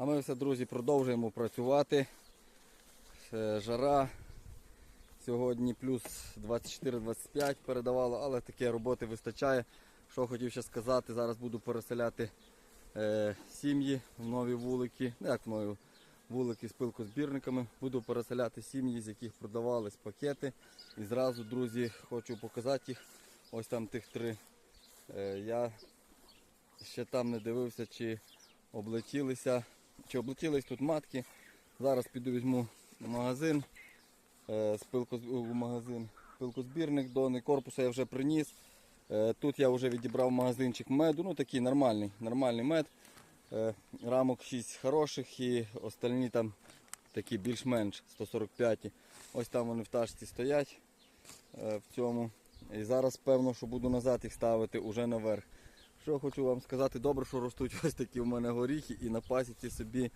А ми все, друзі, продовжуємо працювати. Жара. Сьогодні плюс 24-25 передавало, але таке роботи вистачає. Що хотів ще сказати, зараз буду переселяти е, сім'ї в нові вулики. Ну, як в нові вулики з пилкозбірниками. Буду переселяти сім'ї, з яких продавались пакети. І зразу, друзі, хочу показати їх. Ось там тих три. Е, я ще там не дивився, чи облетілися, чи облетілись тут матки. Зараз піду візьму магазин, е, з магазин пилкозбірник дони корпуса я вже приніс. Е, Тут я вже відібрав магазинчик меду, ну такий нормальний, нормальний мед. Е, Рамок 6 хороших і остальні там такі більш-менш 145. Ось там вони в ташці стоять в цьому. І зараз певно, що буду назад їх ставити уже наверх. Що хочу вам сказати, добре, що ростуть ось такі в мене горіхи і на пасіці собі,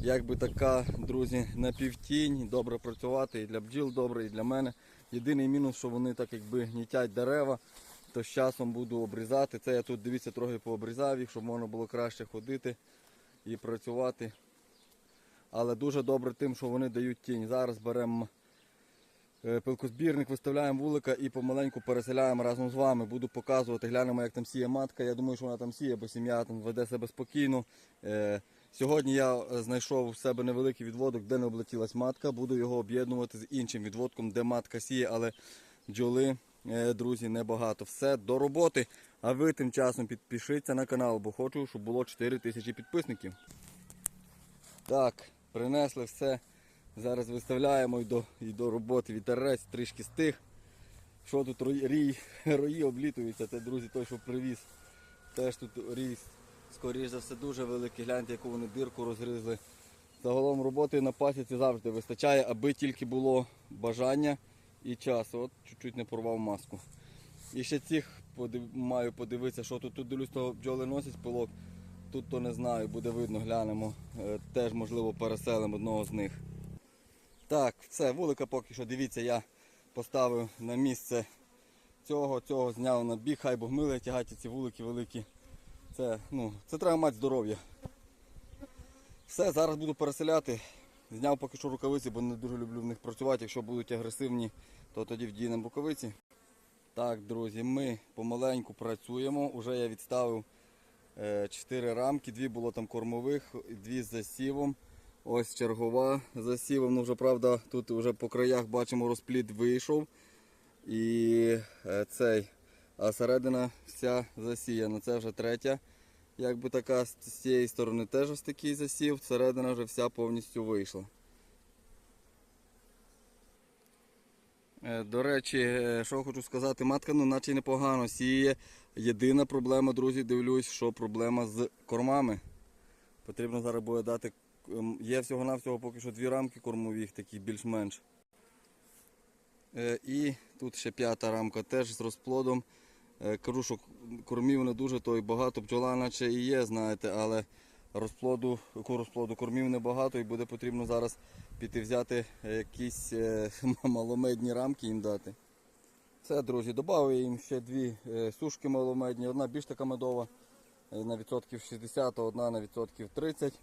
якби така, друзі, на півтінь, добре працювати і для бджіл добре, і для мене. Єдиний мінус, що вони так якби гнітять дерева, то з часом буду обрізати. Це я тут дивіться трохи пообрізав їх, щоб можна було краще ходити і працювати. Але дуже добре тим, що вони дають тінь. Зараз беремо пилкозбірник, виставляємо вулика і помаленьку переселяємо разом з вами. Буду показувати, глянемо, як там сіє матка. Я думаю, що вона там сіє, бо сім'я там веде себе спокійно. Е, Сьогодні я е, знайшов у себе невеликий відводок, де не облетілась матка. Буду його об'єднувати з іншим відводком, де матка сіє, але бджоли, е, друзі, небагато. Все до роботи. А ви тим часом підпишіться на канал, бо хочу, щоб було 4 тисячі підписників. Так, принесли все. Зараз виставляємо і до, і до роботи вітерець, трішки стих. Що тут рій, рої облітуються, це друзі той, що привіз. Теж тут рій, скоріш за все, дуже великий. Гляньте, яку вони дирку розгризли. Загалом роботи на пасіці завжди вистачає, аби тільки було бажання і час. От чуть-чуть не порвав маску. І ще цих подив... маю подивитися, що тут. Тут дивлюсь, то бджоли носять пилок. Тут то не знаю, буде видно, глянемо. Е, Теж можливо переселимо одного з них. Так, все, вулика поки що, дивіться, я поставив на місце цього, цього зняв на бік, хай богмили тягати ці вулики великі. Це, ну, це треба мати здоров'я. Все, зараз буду переселяти. Зняв поки що рукавиці, бо не дуже люблю в них працювати. Якщо будуть агресивні, то тоді вдінемо рукавиці. Так, друзі, ми помаленьку працюємо. Уже я відставив 4 рамки, дві було там кормових, дві з засівом. Ось чергова з засівом. Ну вже правда, тут вже по краях бачимо розплід вийшов. І е, цей, а середина вся засіяна. Це вже третя. Якби така з з цієї сторони теж ось такий засів, середина вже вся повністю вийшла. Е, До речі, е, що хочу сказати, матка ну наче непогано сіє. Єдина проблема, друзі, дивлюсь, що проблема з кормами. Потрібно зараз буде дати. Ем, Є всього-навсього поки що дві рамки кормових, такі більш-менш. Е, І тут ще п'ята рамка теж з розплодом. Е, Кажу, що кормів не дуже, то й багато бджола наче і є, знаєте, але розплоду, розплоду кормів небагато і буде потрібно зараз піти взяти якісь е, маломедні рамки їм дати. Все, друзі, додав їм ще дві сушки маломедні, одна більш така медова на відсотків 60, а одна на відсотків 30.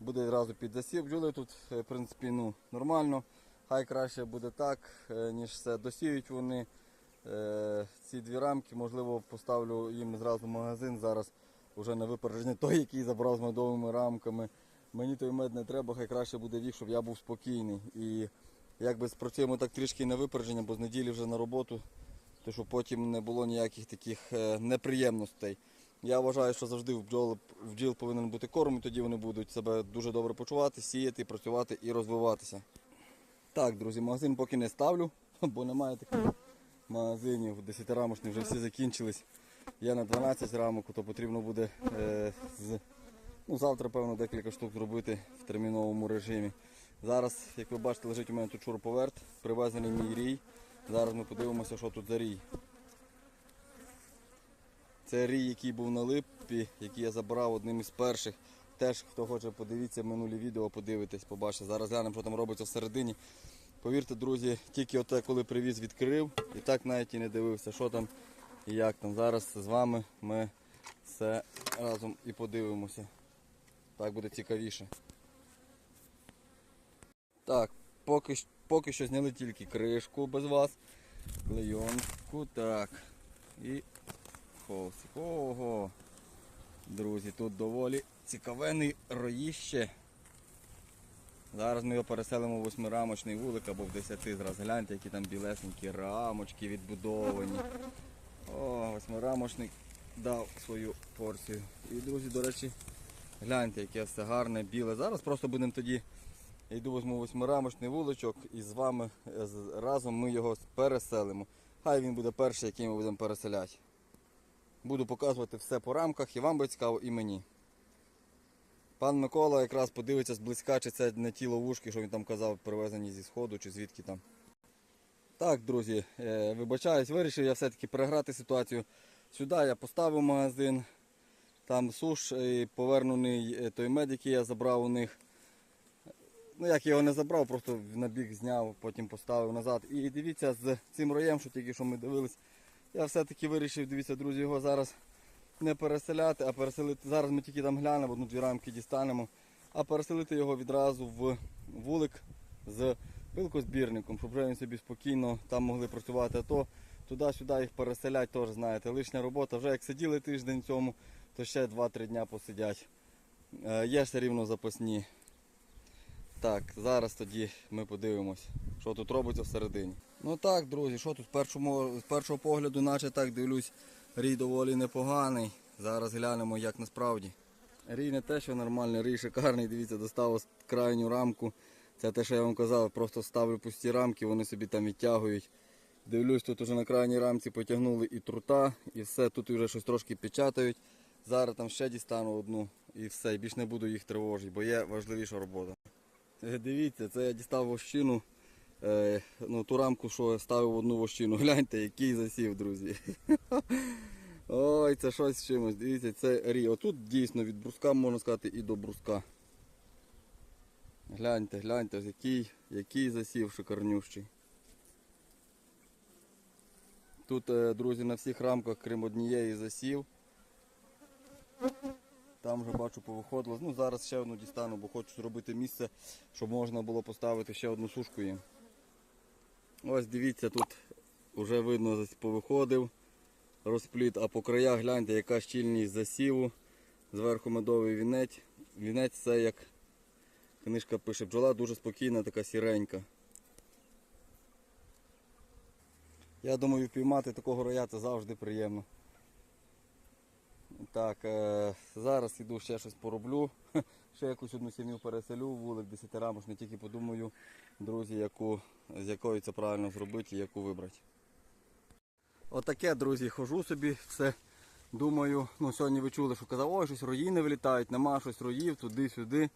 Буде одразу під засів. Бджоли тут, е, в принципі, ну, нормально. Хай краще буде так, е, ніж все. Досіють вони е, ці дві рамки. Можливо, поставлю їм зразу магазин зараз вже на випередження той, який забрав з медовими рамками. Мені той мед не треба, хай краще буде вік, щоб я був спокійний. І якби спрацюємо так трішки на випередження, бо з неділі вже на роботу, то щоб потім не було ніяких таких неприємностей. Я вважаю, що завжди в бджол, в бджіл повинен бути корм, і тоді вони будуть себе дуже добре почувати, сіяти, працювати і розвиватися. Так, друзі, магазин поки не ставлю, бо немає таких магазинів. 10 рамочних вже всі закінчились. Є на 12 рамок, то потрібно буде е, з, ну, завтра, певно, декілька штук зробити в терміновому режимі. Зараз, як ви бачите, лежить у мене тут шуруповерт, привезений мій рій. Зараз ми подивимося, що тут за рій. Це рій, який був на липі, який я забрав одним із перших. Теж, хто хоче, подивіться минулі відео, подивитесь, побачите. Зараз глянемо, що там робиться всередині. Повірте, друзі, тільки оте, коли привіз, відкрив, і так навіть і не дивився, що там і як там. Зараз з вами ми все разом і подивимося. Так буде цікавіше. Так, поки, поки що зняли тільки кришку без вас. Клейонку, так. І холстик. Ого. Друзі, тут доволі цікавений роїще. Зараз ми його переселимо в восьмирамочний вулик або в 10 зразу. Гляньте, які там білесенькі рамочки відбудовані. О, восьмирамочний дав свою порцію. І, друзі, до речі, гляньте, яке все гарне, біле. Зараз просто будемо тоді. Я йду візьму восьмирамочний вуличок і з вами разом ми його переселимо. Хай він буде перший, який ми будемо переселяти. Буду показувати все по рамках і вам буде цікаво, і мені. Пан Микола якраз подивиться зблизька, чи це не ті ловушки, що він там казав, привезені зі сходу, чи звідки там. Так, друзі, е, вибачаюсь, вирішив я все-таки переграти ситуацію. Сюди я поставив магазин, там суш і повернений е, той мед, який я забрав у них. Ну як я його не забрав, просто на бік зняв, потім поставив назад. І дивіться, з цим роєм, що тільки що ми дивились, я все-таки вирішив, дивіться, друзі, його зараз не переселяти, а переселити. Зараз ми тільки там глянемо, одну-дві рамки дістанемо, а переселити його відразу в вулик з пилкозбірником, щоб він собі спокійно там могли працювати. А то туди-сюди їх переселять, теж знаєте, лишня робота. Вже як сиділи тиждень цьому, то ще 2-3 дня посидять. Е, Є все рівно запасні. Так, зараз тоді ми подивимось, що тут робиться всередині. Ну так, друзі, що тут з першого, з першого погляду, наче так дивлюсь, рій доволі непоганий. Зараз глянемо, як насправді. Рій не те, що нормальний, рій шикарний, дивіться, достав крайню рамку. Це те, що я вам казав, просто ставлю пусті рамки, вони собі там відтягують. Дивлюсь, тут уже на крайній рамці потягнули і трута, і все, тут вже щось трошки печатають. Зараз там ще дістану одну і все, і більш не буду їх тривожити, бо є важливіша робота. Е, Дивіться, це я дістав вощину. Е, ну, ту рамку, що я ставив в одну вощину. Гляньте, який засів, друзі. Ой, це щось з чимось. Дивіться, це рі. Отут дійсно від бруска, можна сказати, і до бруска. Гляньте, гляньте, який, який засів шикарнющий. Тут, е, друзі, на всіх рамках, крім однієї засів. Там вже бачу повиходило. Ну зараз ще одну дістану, бо хочу зробити місце, щоб можна було поставити ще одну сушку їм. Ось дивіться, тут вже видно повиходив розпліт, а по краях гляньте, яка щільність засіву. Зверху медовий вінець. Вінець це як книжка пише бджола, дуже спокійна, така сіренька. Я думаю, піймати такого роя це завжди приємно. Так, е, зараз іду ще щось пороблю. Ще якусь одну сім'ю переселю, вулик 10 рамок, не тільки подумаю, друзі, яку, з якою це правильно зробити і яку вибрати. Отаке, друзі, хожу собі, все думаю. Ну, сьогодні ви чули, що казав, ой, щось рої не вилітають, нема щось роїв, туди-сюди.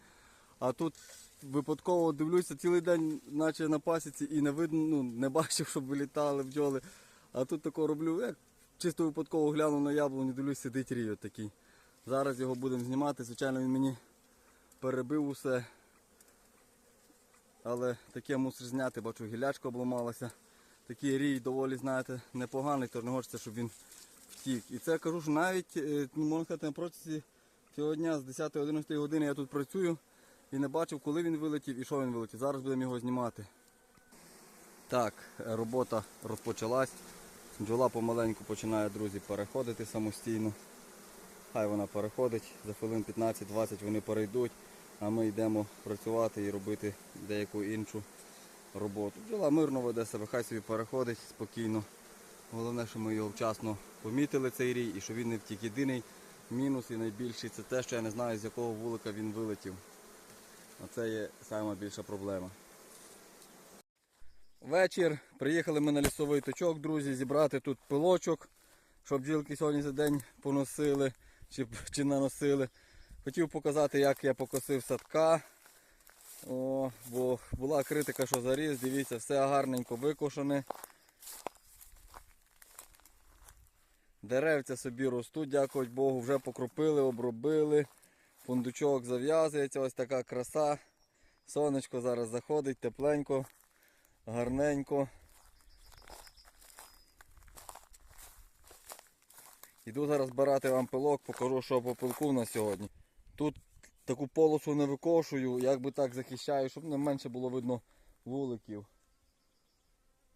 А тут випадково дивлюся цілий день, наче на пасіці, і не видно, ну, не бачив, щоб вилітали бджоли. А тут тако роблю, як чисто випадково глянув на яблуню, дивлюсь, сидить рій такий. Зараз його будемо знімати. Звичайно, він мені перебив усе. Але таке мусиш зняти, бачу, гілячка обламалася. Такий рій доволі, знаєте, непоганий, тож не хочеться, щоб він втік. І це я кажу, що навіть, е, можна сказати, на протязі цього дня з 10-11 години я тут працюю і не бачив, коли він вилетів і що він вилетів. Зараз будемо його знімати. Так, е, робота розпочалась. Бджола помаленьку починає, друзі, переходити самостійно. Хай вона переходить, за хвилин 15-20 вони перейдуть, а ми йдемо працювати і робити деяку іншу роботу. Бджола мирно веде себе, хай собі переходить спокійно. Головне, що ми його вчасно помітили цей рій і що він не втік. Єдиний мінус і найбільший це те, що я не знаю, з якого вулика він вилетів. Оце є найбільша проблема. Вечір. Приїхали ми на лісовий точок, друзі, зібрати тут пилочок, щоб бджілки сьогодні за день поносили чи, чи наносили. Хотів показати, як я покосив садка. О, бо була критика, що заріз, дивіться, все гарненько викошене. Деревця собі ростуть, дякувати Богу, вже покропили, обробили. Фундучок зав'язується, ось така краса. Сонечко зараз заходить, тепленько, гарненько. Іду зараз збирати вам пилок, покажу, що по пилку на сьогодні. Тут таку полосу не викошую, як би так захищаю, щоб не менше було видно вуликів.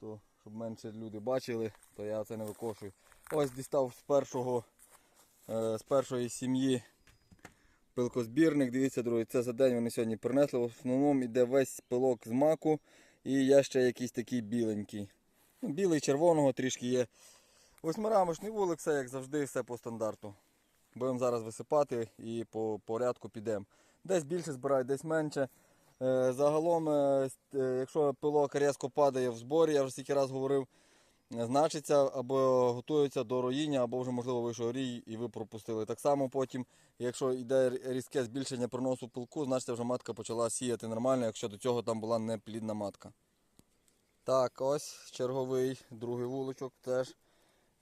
То, щоб менше люди бачили, то я це не викошую. Ось дістав з першого е, з першої сім'ї пилкозбірник. Дивіться, друзі, це за день вони сьогодні принесли. В основному йде весь пилок з маку і є ще якийсь такий біленький. Ну, білий, червоного трішки є. Восьмирамочний вулик, все як завжди, все по стандарту. Будемо зараз висипати і по порядку підемо. Десь більше збирають, десь менше. Е, Загалом, е, е, якщо пилок різко падає в зборі, я вже стільки раз говорив, значиться або готується до роїння, або вже можливо вийшов рій і ви пропустили. Так само потім, якщо йде різке збільшення проносу пилку, значить вже матка почала сіяти нормально, якщо до цього там була неплідна матка. Так, ось черговий другий вуличок теж.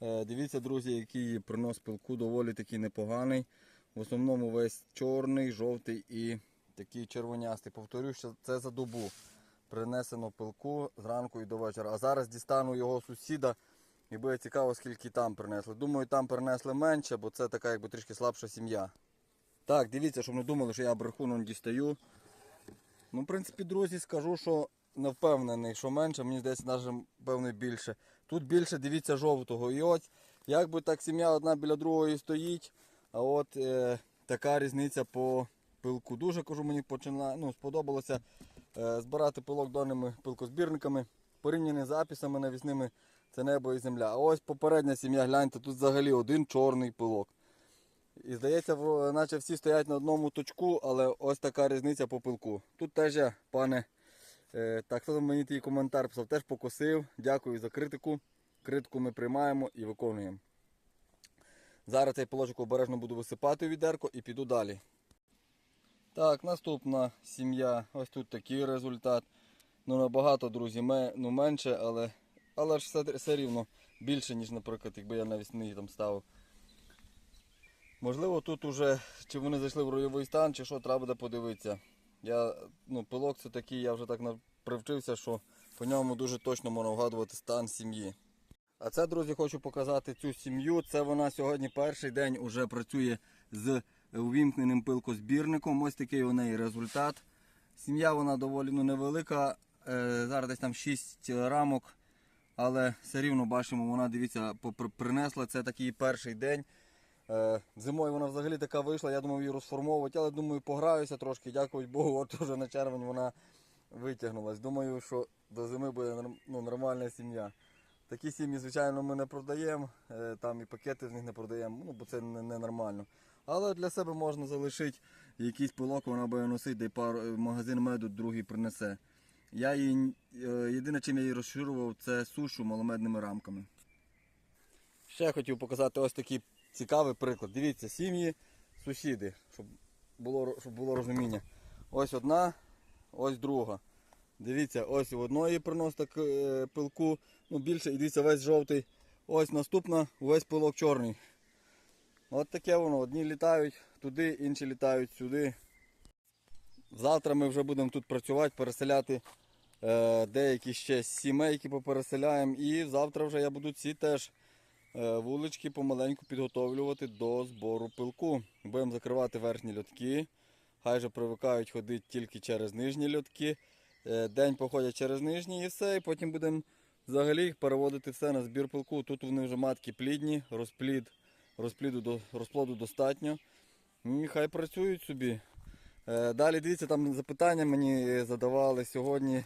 Е, Дивіться, друзі, який принос пилку доволі такий непоганий. В основному весь чорний, жовтий і такий червонястий. Повторюю, що це за добу. Принесено пилку зранку і до вечора. А зараз дістану його сусіда і буде цікаво, скільки там принесли. Думаю, там принесли менше, бо це така якби трішки слабша сім'я. Так, дивіться, щоб не думали, що я брехуну не дістаю. Ну, в принципі, друзі, скажу, що не впевнений, що менше, мені здається, навіть певно більше. Тут більше дивіться жовтого. І от якби так сім'я одна біля другої стоїть, а от е, така різниця по пилку. Дуже кажу, мені почина, ну, сподобалося збирати пилок даними пилкозбірниками, порівняні з записами навісними це небо і земля. А ось попередня сім'я, гляньте, тут взагалі один чорний пилок. І здається, наче всі стоять на одному точку, але ось така різниця по пилку. Тут теж я, пане, е, так хто мені твій коментар писав, теж покосив. Дякую за критику. Критику ми приймаємо і виконуємо. Зараз цей пилочок обережно буду висипати у відерко і піду далі. Так, наступна сім'я. Ось тут такий результат. Ну набагато, друзі, ну менше, але, але ж все, все рівно більше, ніж, наприклад, якби я навісний там ставив. Можливо, тут уже чи вони зайшли в ройовий стан, чи що, треба буде подивитися. Я, ну, пилок це такий, я вже так привчився, що по ньому дуже точно можна вгадувати стан сім'ї. А це, друзі, хочу показати цю сім'ю. Це вона сьогодні перший день уже працює з увімкненим пилкозбірником. Ось такий у неї результат. Сім'я вона доволі ну, невелика. Е, зараз десь там 6 рамок. Але все рівно бачимо, вона дивіться, принесла це такий перший день. Е, Зимою вона взагалі така вийшла, я думав її розформовувати, але думаю, пограюся трошки, дякую Богу, от уже на червень вона витягнулась. Думаю, що до зими буде ну, нормальна сім'я. Такі сім'ї, звичайно, ми не продаємо, е, там і пакети з них не продаємо, ну, бо це не, не. Але для себе можна залишити якийсь пилок, вона буде носити, де пару е, магазин меду другий принесе. Я її, е, єдине, чим я її розширював, це сушу маломедними рамками. Ще хотів показати ось такий цікавий приклад. Дивіться, сім'ї, сусіди, щоб було, щоб було розуміння. Ось одна, ось друга. Дивіться, ось у одної принос так е, пилку, ну більше, і дивіться, весь жовтий. Ось наступна, весь пилок чорний. От таке воно. Одні літають туди, інші літають сюди. Завтра ми вже будемо тут працювати, переселяти е, деякі ще сімей, які попереселяємо. І завтра вже я буду ці теж е, вулички помаленьку підготовлювати до збору пилку. Будемо закривати верхні льотки. Хай же привикають ходити тільки через нижні льотки. Е, День походять через нижні і все. І потім будемо взагалі переводити все на збір пилку. Тут вони вже матки плідні, розплід, розпліду до, розплоду достатньо. І хай працюють собі. Е, Далі дивіться, там запитання мені задавали сьогодні.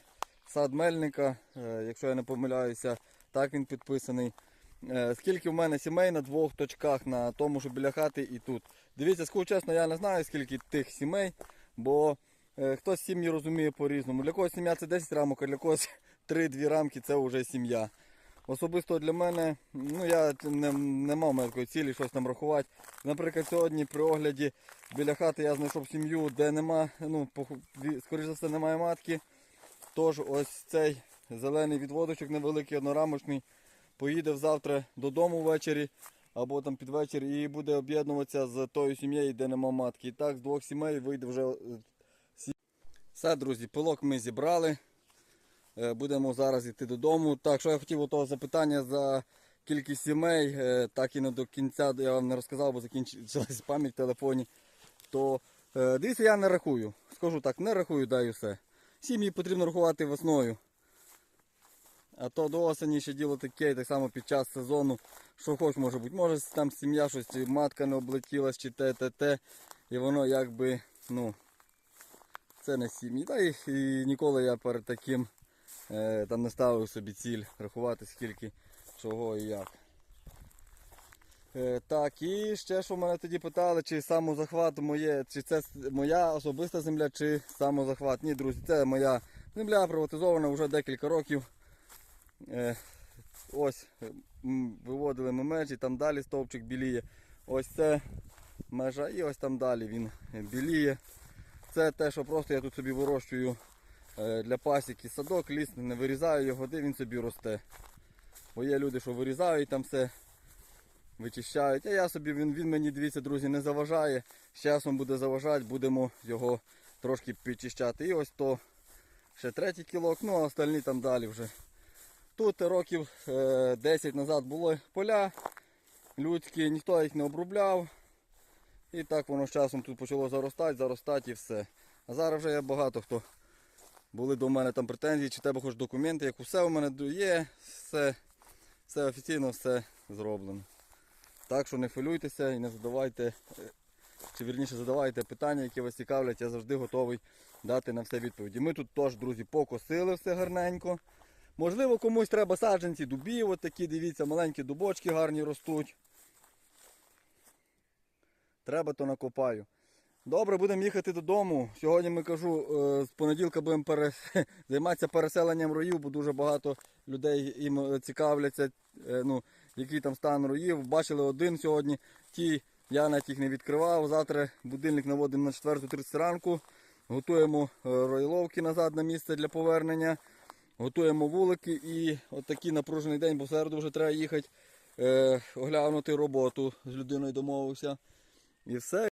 Сад Мельника, е, якщо я не помиляюся, так він підписаний. Е, Скільки в мене сімей на двох точках, на тому, що біля хати і тут. Дивіться, скажу чесно, я не знаю, скільки тих сімей, бо хтось сім'ї розуміє по-різному. Для когось сім'я це 10 рамок, а для когось 3-2 рамки це вже сім'я. Особисто для мене, ну я не, не мав мене цілі щось там рахувати. Наприклад, сьогодні при огляді біля хати я знайшов сім'ю, де нема, ну, скоріш за все, немає матки. Тож ось цей зелений відводочок невеликий, однорамочний, поїде завтра додому ввечері або там під вечір і буде об'єднуватися з тою сім'єю, де нема матки. І так з двох сімей вийде вже. е, сі- Все, друзі, пилок ми зібрали. Е, Будемо зараз йти додому. Так, що я хотів у того запитання за кількість сімей, е, так і не до кінця я вам не розказав, бо закінчилась пам'ять в телефоні. То Е, Дивіться, я не рахую. Скажу так, не рахую, даю все. Сім'ї потрібно рахувати весною. А то до осені ще діло таке, так само під час сезону, що хоч може бути. Може там сім'я щось, матка не облетілась, чи те, те, те. І воно якби, ну, це не сім'ї. Та і, і ніколи я перед таким там не ставив собі ціль рахувати скільки, чого і як. Е, так, і ще що мене тоді питали, чи самозахват моє, чи це моя особиста земля, чи самозахват. Ні, друзі, це моя земля приватизована вже декілька років. Е, ось е, виводили ми межі, там далі стовпчик біліє. Ось це межа і ось там далі він е, біліє. Це те, що просто я тут собі вирощую е, для пасіки садок, ліс, не вирізаю його, де він собі росте. Бо є люди, що вирізають там все, вичищають. А я собі, він, він мені, дивіться, друзі, не заважає. З часом буде заважати, будемо його трошки підчищати. І ось то ще третій кілок, ну а остальні там далі вже. Тут років е, 10 назад були поля людські, ніхто їх не обробляв. І так воно з часом тут почало заростати, заростати і все. А зараз вже є багато хто. Були до мене там претензії, чи тебе хоч документи, як усе у мене є, все, все офіційно, все зроблено. Так що не хвилюйтеся і не задавайте, е, чи вірніше задавайте питання, які вас цікавлять, я завжди готовий дати на все відповіді. Ми тут теж, друзі, покосили все гарненько. Можливо, комусь треба саджанці дубів, от такі, дивіться, маленькі дубочки гарні ростуть. Треба, то накопаю. Добре, будемо їхати додому. Сьогодні ми кажу, е, з понеділка будемо пере... займатися переселенням роїв, бо дуже багато людей їм е, цікавляться, е, ну, який там стан роїв. Бачили один сьогодні. Ті я навіть їх не відкривав. Завтра будильник наводимо на 4.30 ранку. Готуємо роїловки назад на місце для повернення. Готуємо вулики і отакий напружений день, бо в середу вже треба їхати оглянути роботу з людиною домовився. І все.